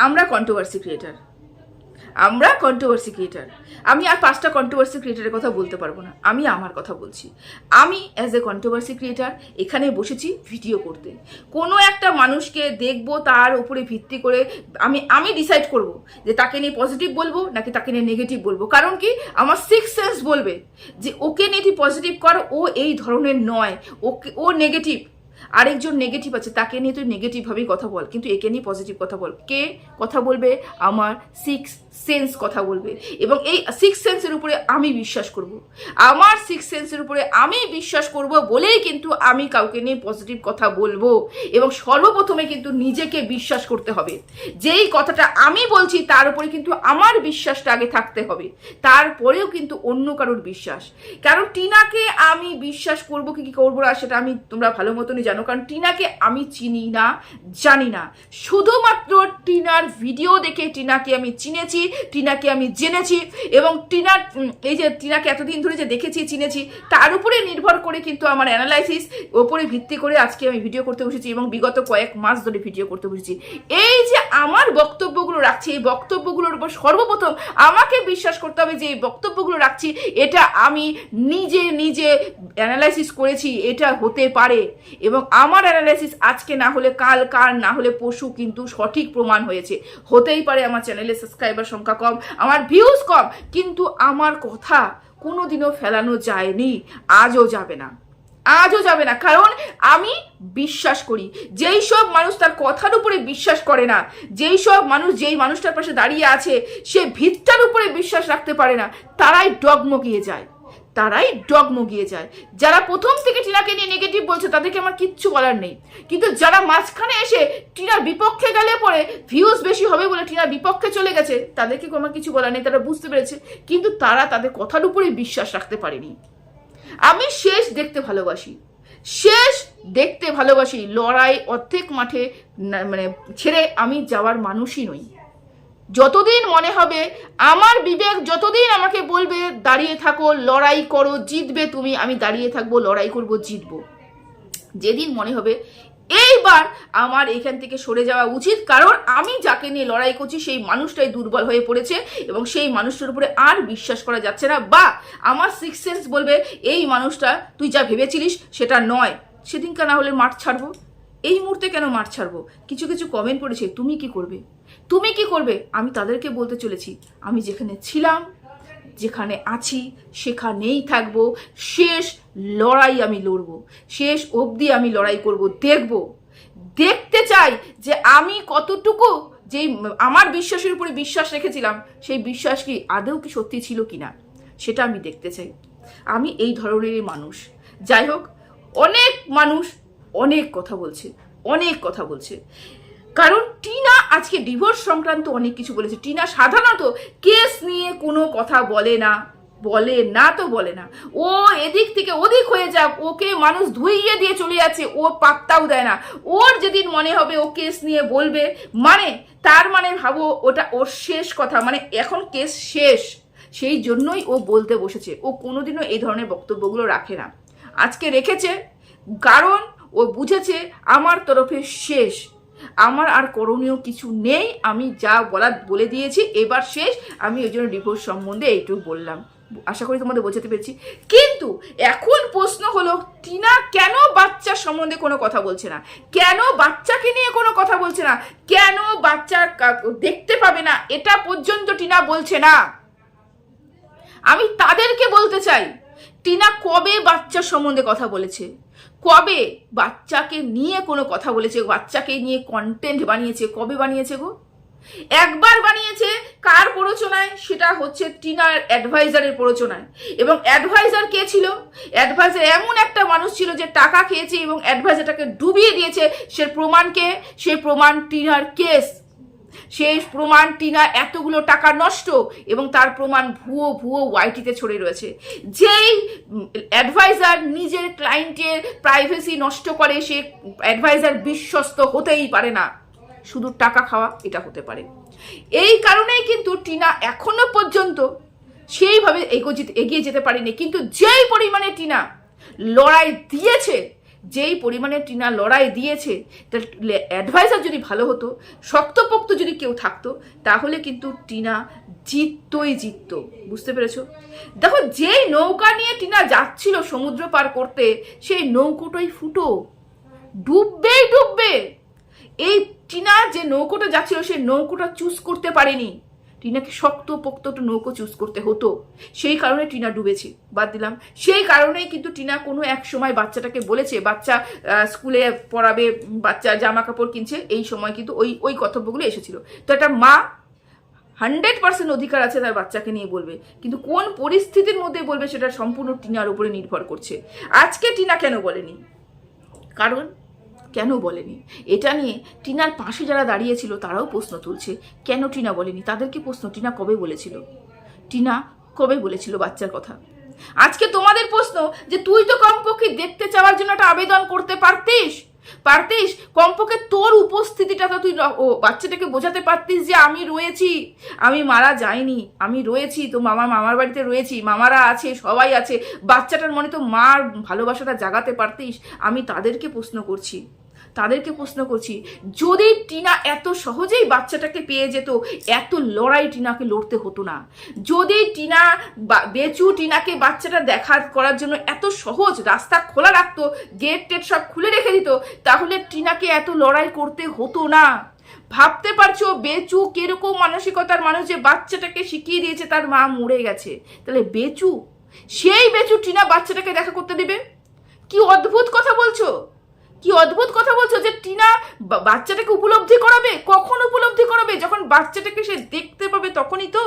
আমরা controversy creator আমরা controversy creator আমি আর পাঁচটা কন্ট্রোভার্সি ক্রিয়েটারের কথা বলতে পারব না। আমি আমার কথা বলছি। আমি অ্যাজ এ কন্ট্রোভার্সি ক্রিয়েটার এখানে বসেছি ভিডিও করতে। কোনো একটা মানুষকে দেখব তার উপরে ভিত্তি করে আমি আমি ডিসাইড করব যে তাকে নিয়ে পজিটিভ বলব নাকি তাকে নিয়ে নেগেটিভ বলব। কারণ কি? আমার সিক্স সেন্স বলবে যে ওকে নিয়ে পজিটিভ কর, ও এই ধরনের নয়। ওকে, ও নেগেটিভ আরেকজন নেগেটিভ আছে, তাকে নিয়ে তুই নেগেটিভভাবেই কথা বল, কিন্তু একে নিয়ে পজিটিভ কথা বল। কে কথা বলবে? আমার সিক্স সেন্স কথা বলবে। এবং এই সিক্স সেন্সের উপরে আমি বিশ্বাস করব। আমার সিক্স সেন্সের উপরে আমি বিশ্বাস করব বলেই কিন্তু আমি কাউকে নিয়ে পজিটিভ কথা বলব। এবং সর্বপ্রথমে কিন্তু নিজেকে বিশ্বাস করতে হবে। যেই কথাটা আমি বলছি, তার উপরে কিন্তু আমার বিশ্বাসটা আগে থাকতে হবে। তারপরেও কিন্তু অন্য কারোর বিশ্বাস। কারণ টিনাকে আমি বিশ্বাস করব কি কি করব না, সেটা আমি তোমরা ভালো মতনই জানো, কারণ টিনাকে আমি চিনি না, জানি না। শুধুমাত্র টিনার ভিডিও দেখে টিনাকে আমি চিনেছি, টিনাকে আমি জেনেছি, এবং টিনার এই যে টিনাকে এতদিন ধরে যে দেখেছি, চিনেছি, তার উপরে নির্ভর করে কিন্তু আমার অ্যানালাইসিস ওপরে ভিত্তি করে আজকে আমি ভিডিও করতে বসেছি, এবং বিগত কয়েক মাস ধরে ভিডিও করতে বসেছি। এই যে আমার বক্তব্যগুলো রাখছি, এই বক্তব্যগুলোর উপর সর্বপ্রথম আমাকে বিশ্বাস করতে হবে যে এই বক্তব্যগুলো রাখছি, এটা আমি নিজে নিজে অ্যানালাইসিস করেছি, এটা হতে পারে। এবং আমার অ্যানালাইসিস আজকে না হলে কাল কার না হলে পশু কিন্তু সঠিক প্রমাণ হয়েছে। হতেই পারে আমার চ্যানেলে সাবস্ক্রাইবার সংখ্যা কম, আমার ভিউজ কম, কিন্তু আমার কথা কোনোদিনও ফেলানো যায়নি। আজও যাবে না। আজও যাবে না। কারণ আমি বিশ্বাস করি, যেই সব মানুষ তার কথার উপরে বিশ্বাস করে না, যেই সব মানুষ যেই মানুষটার পাশে দাঁড়িয়ে আছে, সে ভিতটার উপরে বিশ্বাস রাখতে পারে না, তারাই ডগমগিয়ে যায়। তারাই ডগমগিয়ে যায়। যারা প্রথম থেকে টিনাকে নিয়ে নেগেটিভ বলছে, তাদেরকে আমার কিচ্ছু বলার নেই। কিন্তু যারা মাঝখানে এসে টিনার বিপক্ষে গেলে পরে ভিউজ বেশি হবে বলে টিনার বিপক্ষে চলে গেছে, তাদেরকে আমার কিছু বলার নেই, তারা বুঝতে পেরেছে। কিন্তু তারা তাদের কথার উপরে বিশ্বাস রাখতে পারেনি। আমি শেষ দেখতে ভালোবাসি। শেষ দেখতে ভালোবাসি লড়াই অর্ধেক মাঠে মানে ছেড়ে আমি যাওয়ার মানুষই নই। যতদিন মনে হবে, আমার বিবেক যতদিন আমাকে বলবে, দাঁড়িয়ে থাকো, লড়াই করো, জিতবে তুমি, আমি দাঁড়িয়ে থাকব, লড়াই করব, জিতবো। যেদিন মনে হবে, এইবার আমার এখান থেকে সরে যাওয়া উচিত, কারণ আমি যাকে নিয়ে লড়াই করছি, সেই মানুষটাই দুর্বল হয়ে পড়েছে, এবং সেই মানুষটার উপরে আর বিশ্বাস করা যাচ্ছে না। বা আমার সিক্স সেন্স বলবে, এই মানুষটা, তুই যা ভেবেছিলিস, সেটা নয়। সেদিনকা না হলে মাঠ ছাড়বো। এই মুহূর্তে কেন মাঠ ছাড়বো? কিছু কিছু কমেন্ট করেছে তুমি কি করবে? তুমি কি করবে? আমি তাদেরকে বলতে চলেছি, আমি যেখানে ছিলাম, যেখানে আছি, সেখানেই থাকব। শেষ লড়াই আমি লড়বো, শেষ অবধি আমি লড়াই করব, দেখব। দেখতে চাই যে আমি কতটুকু যেই আমার বিশ্বাসের উপরে বিশ্বাস রেখেছিলাম, সেই বিশ্বাস কি আদৌ কি সত্যি ছিল কিনা, সেটা আমি দেখতে চাই। আমি এই ধরনেরই মানুষ। যাই হোক, অনেক মানুষ অনেক কথা বলছে, অনেক কথা বলছে। কারণ টিনা আজকে ডিভোর্স সংক্রান্ত অনেক কিছু বলেছে। টিনা সাধারণত কেস নিয়ে কোনো কথা বলে না বলে না তো বলে না। ও এদিক থেকে ওদিক হয়ে যাক, ওকে মানুষ ধুইয়ে দিয়ে চলে যাচ্ছে, ও পাত্তাও দেয় না। ওর যেদিন মনে হবে ও কেস নিয়ে বলবে মানে তার মানে ভাবো ওটা ওর শেষ কথা মানে এখন কেস শেষ। সেই জন্যই ও বলতে বসেছে। ও কোনোদিনও এই ধরনের বক্তব্যগুলো রাখে না। আজকে রেখেছে, কারণ ও বুঝেছে আমার তরফে শেষ। আমার আর করণীয় কিছু নেই, আমি যা বলার বলে দিয়েছি, এবার শেষ। আমি ওই জন্য ডিভোর্স সম্বন্ধে এইটুকু বললাম। আশা করি তোমাদের বোঝাতে পেরেছি। কিন্তু এখন প্রশ্ন হলো, টিনা কেন বাচ্চার সম্বন্ধে কোনো কথা বলছে না? কেন বাচ্চাকে নিয়ে কোনো কথা বলছে না? কেন বাচ্চা দেখতে পাবে না? এটা পর্যন্ত টিনা বলছে না। আমি তাদেরকে বলতে চাই। টিনা কবে বাচ্চার সম্বন্ধে কথা বলেছে? কবে বাচ্চাকে নিয়ে কোনো কথা বলেছে? বাচ্চাকে নিয়ে কন্টেন্ট বানিয়েছে? কবে বানিয়েছে গো? একবার বানিয়েছে কার প্ররোচনায়? সেটা হচ্ছে টিনার অ্যাডভাইজারের প্ররোচনায়। এবং অ্যাডভাইজার কে ছিল? অ্যাডভাইজার এমন একটা মানুষ ছিল যে টাকা খেয়েছে এবং অ্যাডভাইজারটাকে ডুবিয়ে দিয়েছে। সে প্রমাণকে সে প্রমাণ টিনার কেস সেই প্রমাণ টিনা এতগুলো টাকা নষ্ট এবং তার প্রমাণ ভুয়ো ভুয়ো ওয়াইটিতে ছড়ে রয়েছে। যেই অ্যাডভাইজার নিজের ক্লায়েন্টের প্রাইভেসি নষ্ট করে, সে অ্যাডভাইজার বিশ্বস্ত হতেই পারে না। শুধু টাকা খাওয়া, এটা হতে পারে। এই কারণেই কিন্তু টিনা এখনও পর্যন্ত সেইভাবে এগিয়ে যেতে পারেনি। কিন্তু যেই পরিমাণে টিনা লড়াই দিয়েছে যেই পরিমাণে টিনা লড়াই দিয়েছে অ্যাডভাইসার যদি ভালো হতো, শক্তপোক্ত যদি কেউ থাকতো, তাহলে কিন্তু টিনা জিততই জিতত। বুঝতে পেরেছ? দেখো, যেই নৌকা নিয়ে টিনা যাচ্ছিল সমুদ্র পার করতে, সেই নৌকোটাই ফুটো। ডুববেই ডুববে। এই টিনা যে নৌকোটা যাচ্ছিল সেই নৌকোটা চুজ করতে পারেনি। টিনাকে শক্ত, পোক্ত একটা নৌকো চুজ করতে হতো। সেই কারণে টিনা ডুবেছে। বাদ দিলাম। সেই কারণেই কিন্তু টিনা কোনো এক সময় বাচ্চাটাকে বলেছে, বাচ্চা স্কুলে পড়াবে, বাচ্চা জামা কাপড় কিনছে। এই সময় কিন্তু ওই ওই কর্তব্যগুলো এসেছিল। তো একটা মা হান্ড্রেড পার্সেন্ট অধিকার আছে তার বাচ্চাকে নিয়ে বলবে। কিন্তু কোন পরিস্থিতির মধ্যে বলবে সেটা সম্পূর্ণ টিনার উপরে নির্ভর করছে। আজকে টিনা কেন বলেনি? কারণ কেন বলেনি? এটা নিয়ে টিনার পাশে যারা দাঁড়িয়েছিল তারাও প্রশ্ন তুলছে। কেন টিনা বলেনি? তাদেরকে প্রশ্ন? টিনা কবে বলেছিল? টিনা কবে বলেছিল বাচ্চার কথা? আজকে তোমাদের প্রশ্ন যে তুই তো কমপক্ষে দেখতে চাওয়ার জন্য একটা আবেদন করতে পারতিস? পারতিস? কমপক্ষে তোর উপস্থিতিটা তো তুই ও বাচ্চাটাকে বোঝাতে পারতিস যে আমি রয়েছি। আমি মারা যাইনি। আমি রয়েছি। তো মামা, মামার বাড়িতে রয়েছি। মামারা আছে, সবাই আছে। বাচ্চাটার মনে তো মার ভালোবাসাটা জাগাতে পারতিস। আমি তাদেরকে প্রশ্ন করছি। তাদেরকে প্রশ্ন করছি, যদি টিনা এত সহজেই বাচ্চাটাকে পেয়ে যেত, এত লড়াই টিনাকে লড়তে হতো না। যদি টিনা বেচু টিনাকে বাচ্চাটা দেখা করার জন্য এত সহজ রাস্তা খোলা রাখতো, গেট টেট সব খুলে রেখে দিত, তাহলে টিনাকে এত লড়াই করতে হতো না। ভাবতে পারছ বেচু কীরকম মানসিকতার মানুষ যে বাচ্চাটাকে শিখিয়ে দিয়েছে তার মা মরে গেছে। তাহলে বেচু, সেই বেচু টিনা বাচ্চাটাকে দেখা করতে দিবে? কি অদ্ভুত কথা বলছো? কি অদ্ভুত কথা বলছো যে টিনা বাচ্চাটাকে উপলব্ধি করাবে? কখন উপলব্ধি করাবে? যখন বাচ্চাটাকে সে দেখতে পাবে তখনই তো।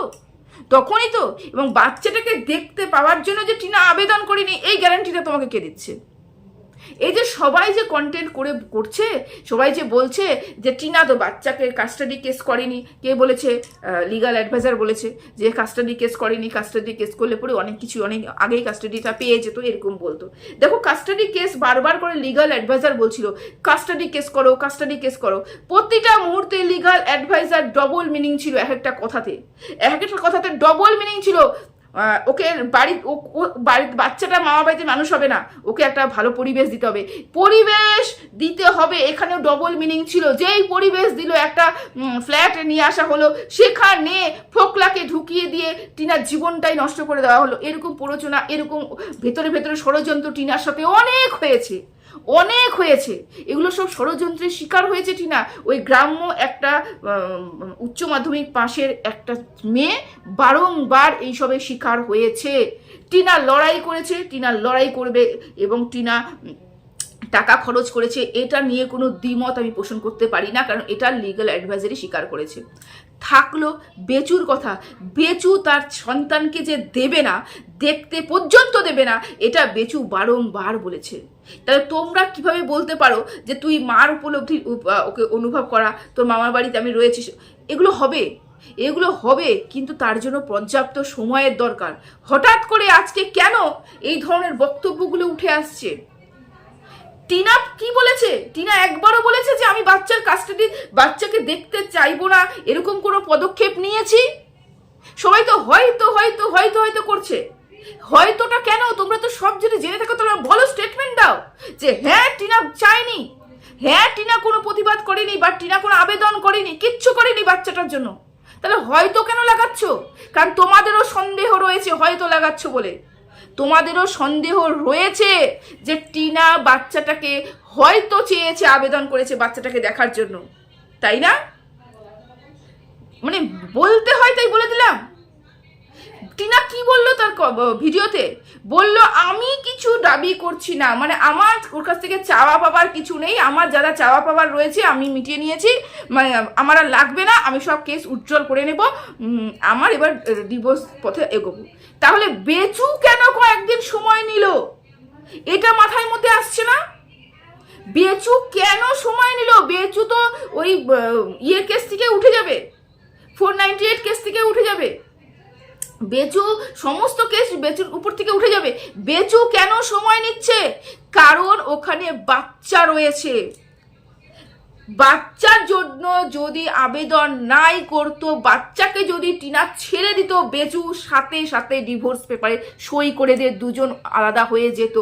তখনই তো। এবং বাচ্চাটাকে দেখতে পাওয়ার জন্য যে টিনা আবেদন করিনি, এই গ্যারান্টিটা তোমাকে কে দিচ্ছে? এই যে সবাই যে কন্টেন্ট করে করছে, সবাই যে বলছে যে টিনা তো বাচ্চাকে কাস্টাডি কেস করেনি, কে বলেছে? লিগাল অ্যাডভাইজার বলেছে যে কাস্টাডি কেস করেনি কাস্টাডি কেস করলে পরে অনেক কিছু, অনেক আগেই কাস্টাডিটা পেয়ে যেত এরকম বলতো। দেখো কাস্টাডি কেস বারবার করে লিগাল অ্যাডভাইজার বলছিল কাস্টাডি কেস করো কাস্টাডি কেস করো। প্রতিটা মুহূর্তে লিগাল অ্যাডভাইজার ডবল মিনিং ছিল এক একটা কথাতে। এক একটা কথাতে ডবল মিনিং ছিল। ওকে বাড়ি, ও- ও বাড়ি, বাচ্চাটা মামা বাড়িতে মানুষ হবে না। ওকে একটা ভালো পরিবেশ দিতে হবে। পরিবেশ দিতে হবে, এখানেও ডবল মিনিং ছিল। যেই পরিবেশ দিল একটা ফ্ল্যাটে নিয়ে আসা হলো, সেখানে ফোকলাকে ঢুকিয়ে দিয়ে টিনার জীবনটাই নষ্ট করে দেওয়া হলো। এরকম প্ররোচনা, এরকম ভেতরে ভেতরে ষড়যন্ত্র টিনার সাথে অনেক হয়েছে। অনেক হয়েছে। এগুলো সব ষড়যন্ত্রের শিকার হয়েছে টিনা। ওই গ্রাম্য একটা উচ্চ মাধ্যমিক পাশের একটা মেয়ে বারংবার এইসবের শিকার হয়েছে। টিনা লড়াই করেছে, টিনা লড়াই করবে এবং টিনা টাকা খরচ করেছে, এটা নিয়ে কোনো দ্বিমত আমি পোষণ করতে পারি না, কারণ এটা লিগাল অ্যাডভাইজারি স্বীকার করেছে। থাকল বেচুর কথা, বেচু তার সন্তানকে যে দেবে না, দেখতে পর্যন্ত দেবে না, এটা বেচু বারংবার বলেছে। তাহলে তোমরা কীভাবে বলতে পারো যে তুই মার উপলব্ধি উপ- ওকে অনুভব করা, তোর মামার বাড়িতে আমি রয়েছি, এগুলো হবে এগুলো হবে, কিন্তু তার জন্য পর্যাপ্ত সময়ের দরকার। হঠাৎ করে আজকে কেন এই ধরনের বক্তব্যগুলো উঠে আসছে? টিনা কি বলেছে? টিনা একবারও বলেছে যে আমি বাচ্চার কাস্টাডি বাচ্চাকে দেখতে চাইব না। এরকম কোনো পদক্ষেপ নিয়েছি? সবাই তো হয়তো হয়তো হয়তো হয়তো করছে। হয়তোটা কেন? তোমরা তো সব যদি জেনে থাকো তোমরা বলো স্টেটমেন্ট দাও। যে হ্যাঁ টিনা চায়নি। হ্যাঁ টিনা কোনো প্রতিবাদ করেনি বা টিনা কোনো আবেদন করেনি, কিচ্ছু করেনি বাচ্চাটার জন্য। তাহলে হয়তো কেন লাগাচ্ছ? কারণ তোমাদেরও সন্দেহ রয়েছে হয়তো লাগাচ্ছ বলে। তোমাদেরও সন্দেহ রয়েছে যে টিনা বাচ্চাটাকে হয়তো চেয়েছে আবেদন করেছে বাচ্চাটাকে দেখার জন্য, তাই না? মানে বলতে হয় তাই বলে দিলাম। টিনা কি বলল তার ভিডিওতে? বলল আমি কিছু দাবি করছি না। মানে আমার ওর কাছ থেকে চাওয়া পাবার কিছু নেই। আমার যারা চাওয়া পাবার রয়েছে আমি মিটিয়ে নিয়েছি। মানে আমার আর লাগবে না। আমি সব কেস উজ্জ্বল করে নেব। আমার এবার ডিভোর্স পথে এগোবো। তাহলে বেচু কেন কয়েকদিন সময় নিল? এটা মাথায় মধ্যে আসছে না? বেচু কেন সময় নিল? বেচু তো ওই আহ, ইয়ে কেস থেকে উঠে যাবে। ফোর নাইনটি এইট কেস থেকে উঠে যাবে। বেচু, সমস্ত কেস বেচুর উপর থেকে উঠে যাবে। বেচু কেন সময় নিচ্ছে? কারণ ওখানে বাচ্চা রয়েছে। বাচ্চার জন্য যদি আবেদন নাই করতো, বাচ্চাকে যদি টিনা ছেড়ে দিত, বেচু সাথে সাথে ডিভোর্স পেপারে সই করে দিয়ে দুজন আলাদা হয়ে যেত।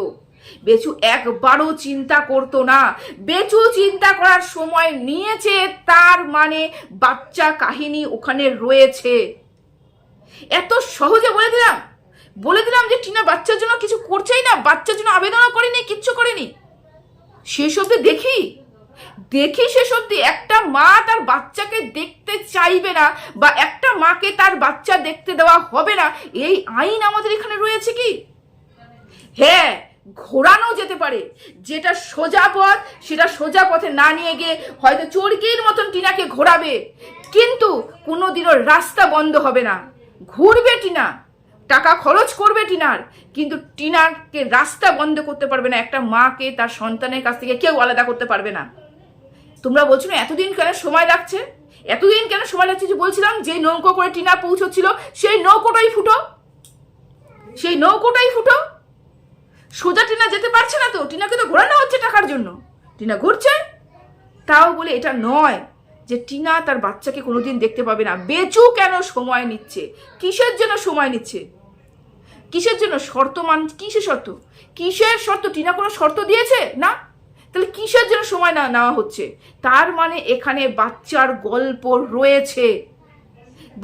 বেচু একবারও চিন্তা করতো না। বেচু চিন্তা করার সময় নিয়েছে, তার মানে বাচ্চা কাহিনী ওখানে রয়েছে। এত সহজে বলে দিলাম। বলে দিলাম যে টিনা বাচ্চার জন্য কিছু করছেই না, বাচ্চার জন্য আবেদনও করেনি, কিচ্ছু করেনি। শেষ অব্দি দেখি দেখি শেষ অব্দি একটা মা তার বাচ্চাকে দেখতে চাইবে না বা একটা মাকে তার বাচ্চা দেখতে দেওয়া হবে না, এই আইন আমাদের এখানে রয়েছে কি? হ্যাঁ ঘোরানো যেতে পারে, যেটা সোজা পথ, সেটা সোজা পথে না নিয়ে গিয়ে হয়তো চরকির মতন টিনাকে ঘোরাবে, কিন্তু কোনোদিনও রাস্তা বন্ধ হবে না। ঘুরবে টিনা টাকা খরচ করবে টিনার, কিন্তু টিনাকে রাস্তা বন্ধ করতে পারবে না। একটা মাকে, তার সন্তানের কাছ থেকে কেউ আলাদা করতে পারবে না। তোমরা বলছো এতদিন কেন সময় লাগছে? এতদিন কেন সময় লাগছে যে বলছিলাম, যে নৌকো করে টিনা পৌঁছচ্ছিল, সেই নৌকোটাই ফুটো। সেই নৌকোটাই ফুটো। সোজা টিনা যেতে পারছে না তো, টিনাকে তো ঘোরানো হচ্ছে টাকার জন্য। টিনা ঘুরছে, তাও বলে এটা নয়। যে টিনা তার বাচ্চাকে কোনোদিন দেখতে পাবে না। বেচু কেন সময় নিচ্ছে? কিসের জন্য সময় নিচ্ছে? কিসের জন্য শর্ত মান কিসের শর্ত? কিসের শর্ত? টিনা কোনো শর্ত দিয়েছে? না? তাহলে কিসের জন্য সময় না নেওয়া হচ্ছে? তার মানে এখানে বাচ্চার গল্প রয়েছে।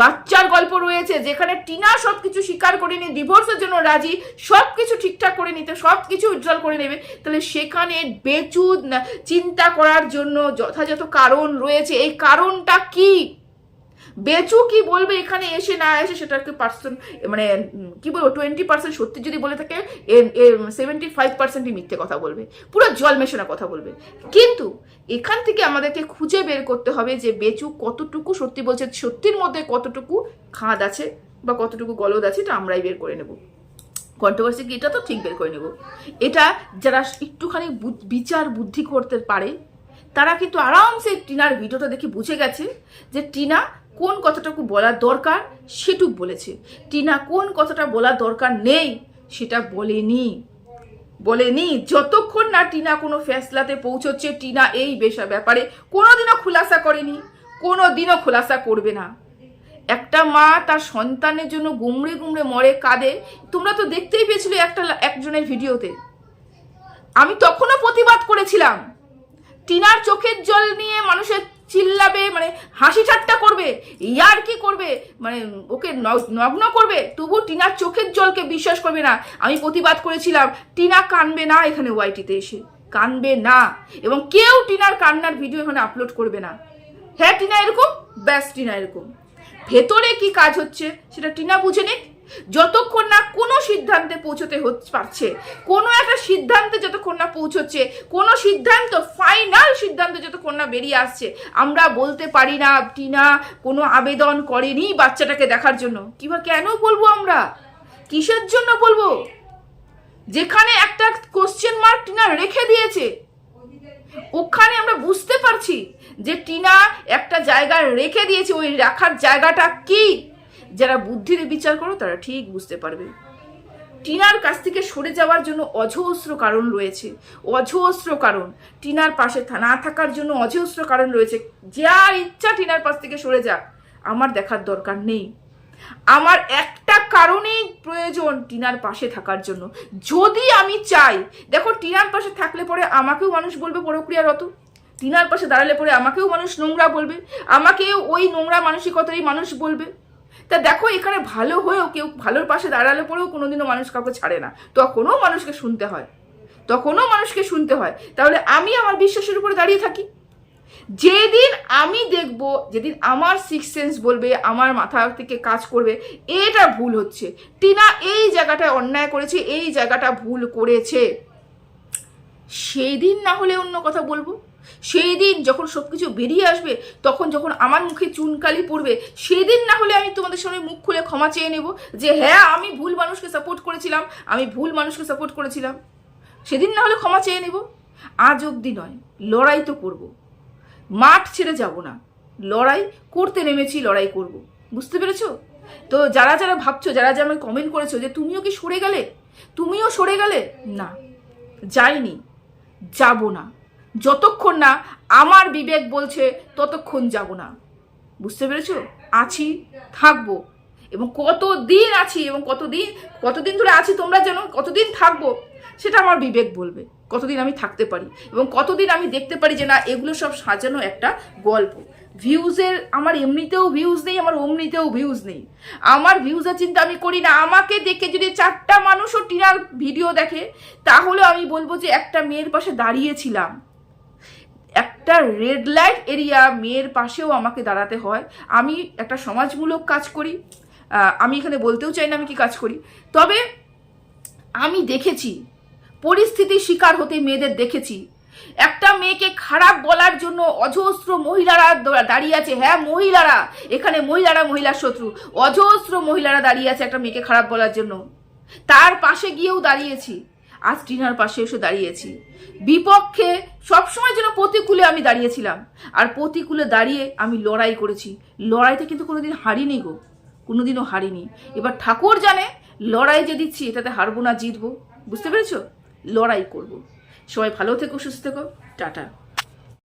বাচ্চার গল্প রয়েছে, যেখানে টিনা সব কিছু স্বীকার করে নিয়ে ডিভোর্সের জন্য রাজি সব কিছু ঠিকঠাক করে নিতে সব কিছু উজ্জ্বল করে নেবে। তাহলে সেখানে বেচুদ চিন্তা করার জন্য যথাযথ কারণ রয়েছে। এই কারণটা কি? বেচু কি বলবে এখানে এসে না এসে সেটাকে পার্সেন্ট মানে কি বলব টোয়েন্টি পার্সেন্ট সত্যি যদি বলে থাকে সেভেন্টি ফাইভ পার্সেন্টই মিথ্যে কথা বলবে। পুরো জল মেশানো কথা বলবে। কিন্তু এখান থেকে আমাদেরকে খুঁজে বের করতে হবে যে বেচু কতটুকু সত্যি বলছে, সত্যির মধ্যে কতটুকু খাদ আছে বা কতটুকু গলদ আছে, এটা আমরাই বের করে নেব। কন্ট্রোভার্সি কি, এটা তো ঠিক বের করে নেব। এটা যারা একটুখানি বিচার বুদ্ধি করতে পারে, তারা কিন্তু আরামসে টিনার ভিডিওটা দেখে বুঝে গেছে যে টিনা কোন কথাটুকু বলার দরকার সেটুক বলেছে। টিনা, কোন কথাটা বলার দরকার নেই সেটা বলেনি। বলেনি। যতক্ষণ না টিনা কোনো ফেসলাতে পৌঁছচ্ছে, টিনা এই বেশা ব্যাপারে কোনোদিনও খুলাসা করেনি, কোনোদিনও খোলাসা করবে না। একটা মা তার সন্তানের জন্য গুমড়ে গুমড়ে মরে কাঁদে। তোমরা তো দেখতেই পেয়েছিলে একটা একজনের ভিডিওতে। আমি তখনও প্রতিবাদ করেছিলাম। টিনার চোখের জল নিয়ে মানুষের চিল্লাবে মানে হাসি ঠাট্টা করবে ইয়ার কি করবে মানে ওকে নগ্ন করবে তবু টিনার চোখের জলকে বিশ্বাস করবে না। আমি প্রতিবাদ করেছিলাম, টিনা কানবে না এখানে ওয়াইটিতে এসে। কানবে না। এবং কেউ টিনার কান্নার ভিডিও এখানে আপলোড করবে না। হ্যাঁ টিনা এরকম? ব্যাস, টিনা এরকম। ভেতরে কি কাজ হচ্ছে, সেটা টিনা বুঝে নিক। যতক্ষণ না কোনো সিদ্ধান্তে পৌঁছতে পারছে, কোনো একটা সিদ্ধান্তে যতক্ষণ না পৌঁছচ্ছে, কোনো সিদ্ধান্ত ফাইনাল সিদ্ধান্ত যতক্ষণ না বেরিয়ে আসছে, আমরা বলতে পারি না, টিনা কোনো আবেদন করেনি বাচ্চাটাকে দেখার জন্য। কিংবা কেন বলব আমরা? কিসের জন্য বলব? যেখানে একটা কোশ্চেন মার্ক টিনা রেখে দিয়েছে, ওখানে আমরা বুঝতে পারছি যে টিনা একটা জায়গা রেখে দিয়েছে, ওই রাখার জায়গাটা কি? যারা বুদ্ধির বিচার করো, তারা ঠিক বুঝতে পারবে। টিনার কাছ থেকে সরে যাওয়ার জন্য অজস্র কারণ রয়েছে। অজস্র কারণ। টিনার পাশে না থাকার জন্য অজস্র কারণ রয়েছে। যার ইচ্ছা টিনার পাশ থেকে সরে যাক। আমার দেখার দরকার নেই। আমার একটা কারণেই প্রয়োজন টিনার পাশে থাকার জন্য। যদি আমি চাই, দেখো টিনার পাশে থাকলে পরে আমাকেও মানুষ বলবে প্রক্রিয়ারত। টিনার পাশে দাঁড়ালে পরে আমাকেও মানুষ নোংরা বলবে। আমাকেও ওই নোংরা মানসিকতারই মানুষ বলবে। তা দেখো, এখানে ভালো হয়েও কেউ ভালোর পাশে দাঁড়ালে পরেও কোনোদিনও মানুষ কাউকে ছাড়ে না। তখনও মানুষকে শুনতে হয়। তখনও মানুষকে শুনতে হয়। তাহলে আমি আমার বিশ্বাসের উপরে দাঁড়িয়ে থাকি? যেদিন আমি দেখব, যেদিন আমার সিক্স সেন্স বলবে, আমার মাথা থেকে কাজ করবে, এটা ভুল হচ্ছে। টিনা এই জায়গাটায় অন্যায় করেছে, এই জায়গাটা ভুল করেছে। সেই দিন না হলে অন্য কথা বলব? সেই দিন যখন সব কিছু বেরিয়ে আসবে, তখন যখন আমার মুখে চুনকালি পড়বে সেই দিন না হলে আমি তোমাদের সামনে মুখ খুলে ক্ষমা চেয়ে নেব যে হ্যাঁ আমি ভুল মানুষকে সাপোর্ট করেছিলাম, আমি ভুল মানুষকে সাপোর্ট করেছিলাম। সেদিন না হলে ক্ষমা চেয়ে নেব। আজ অবধি নয়, লড়াই তো করব। মাঠ ছেড়ে যাব না। লড়াই করতে নেমেছি, লড়াই করব। বুঝতে পেরেছ? তো যারা যারা ভাবছ, যারা যারা আমাকে কমেন্ট করেছ যে তুমিও কি সরে গেলে? তুমিও সরে গেলে? না, যাইনি, যাব না। যতক্ষণ না আমার বিবেক বলছে, ততক্ষণ যাব না। বুঝতে পেরেছ? আছি, থাকব। এবং কতদিন আছি এবং কতদিন কতদিন ধরে আছি তোমরা জানো কতদিন থাকব, সেটা আমার বিবেক বলবে। কতদিন আমি থাকতে পারি এবং কতদিন আমি দেখতে পারি যে না, এগুলো সব সাজানো একটা গল্প। ভিউজের আমার এমনিতেও ভিউজ নেই, আমার অমনিতেও ভিউজ নেই। আমার ভিউজের চিন্তা আমি করি না। আমাকে দেখে যদি চারটা মানুষও টিনার ভিডিও দেখে, তাহলে আমি বলব যে একটা মেয়ের পাশে দাঁড়িয়েছিলাম। একটা রেড লাইট এরিয়া মেয়ের পাশেও আমাকে দাঁড়াতে হয়। আমি একটা সমাজমূলক কাজ করি। আমি এখানে বলতেও চাই না আমি কি কাজ করি। তবে আমি দেখেছি, পরিস্থিতির শিকার হতে মেয়েদের দেখেছি। একটা মেয়েকে খারাপ বলার জন্য অজস্র মহিলারা দাঁড়িয়ে আছে। হ্যাঁ মহিলারা, এখানে মহিলারা মহিলার শত্রু। অজস্র মহিলারা দাঁড়িয়ে আছে একটা মেয়েকে খারাপ বলার জন্য। তার পাশে গিয়েও দাঁড়িয়েছি। আজ টিনার পাশে এসে দাঁড়িয়েছি। বিপক্ষে সবসময় যেন প্রতিকূলে আমি দাঁড়িয়েছিলাম। আর প্রতিকূলে দাঁড়িয়ে আমি লড়াই করেছি। লড়াইতে কিন্তু কোনোদিন হারিনি গো। কোনোদিনও হারিনি। এবার ঠাকুর জানে, লড়াই যে দিচ্ছি, এটাতে হারবো না, জিতবো। বুঝতে পেরেছ? লড়াই করব। সবাই ভালো থেকো, সুস্থ থেকো। টাটা।